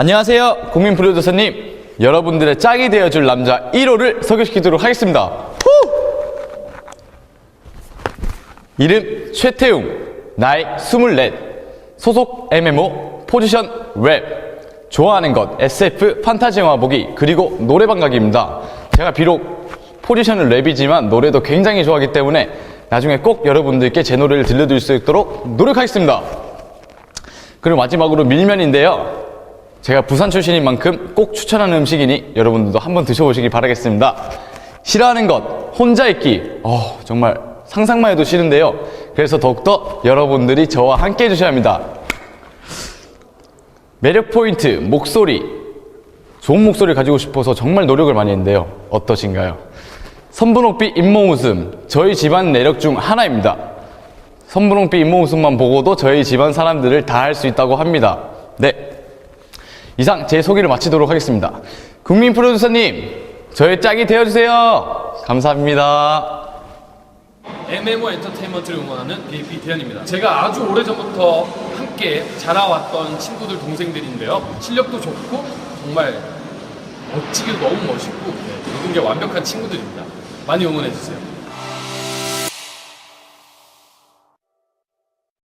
안녕하세요. 국민 프로듀서님. 여러분들의 짝이 되어줄 남자 1호를 소개시키도록 하겠습니다. 후! 이름 최태웅. 나이 24. 소속 MMO. 포지션 랩. 좋아하는 것 SF 판타지 영화 보기 그리고 노래방 가기입니다. 제가 비록 포지션은 랩이지만 노래도 굉장히 좋아하기 때문에 나중에 꼭 여러분들께 제 노래를 들려드릴 수 있도록 노력하겠습니다. 그리고 마지막으로 밀면인데요. 제가 부산 출신인 만큼 꼭 추천하는 음식이니 여러분들도 한번 드셔보시기 바라겠습니다. 싫어하는 것, 혼자 있기. 어, 정말 상상만 해도 싫은데요. 그래서 더욱더 여러분들이 저와 함께 해주셔야 합니다. 매력 포인트, 목소리. 좋은 목소리 가지고 싶어서 정말 노력을 많이 했는데요. 어떠신가요? 선분홍빛 잇몸 웃음. 저희 집안 내력 중 하나입니다. 선분홍빛 잇몸 웃음만 보고도 저희 집안 사람들을 다 할 수 있다고 합니다. 네. 이상 제 소개를 마치도록 하겠습니다. 국민 프로듀서님, 저의 짝이 되어주세요. 감사합니다. MMO 엔터테인먼트를 응원하는 BAP 대현입니다. 제가 아주 오래전부터 함께 자라왔던 친구들 동생들인데요. 실력도 좋고 정말 멋지기도 너무 멋있고 네, 모든 게 완벽한 친구들입니다. 많이 응원해 주세요.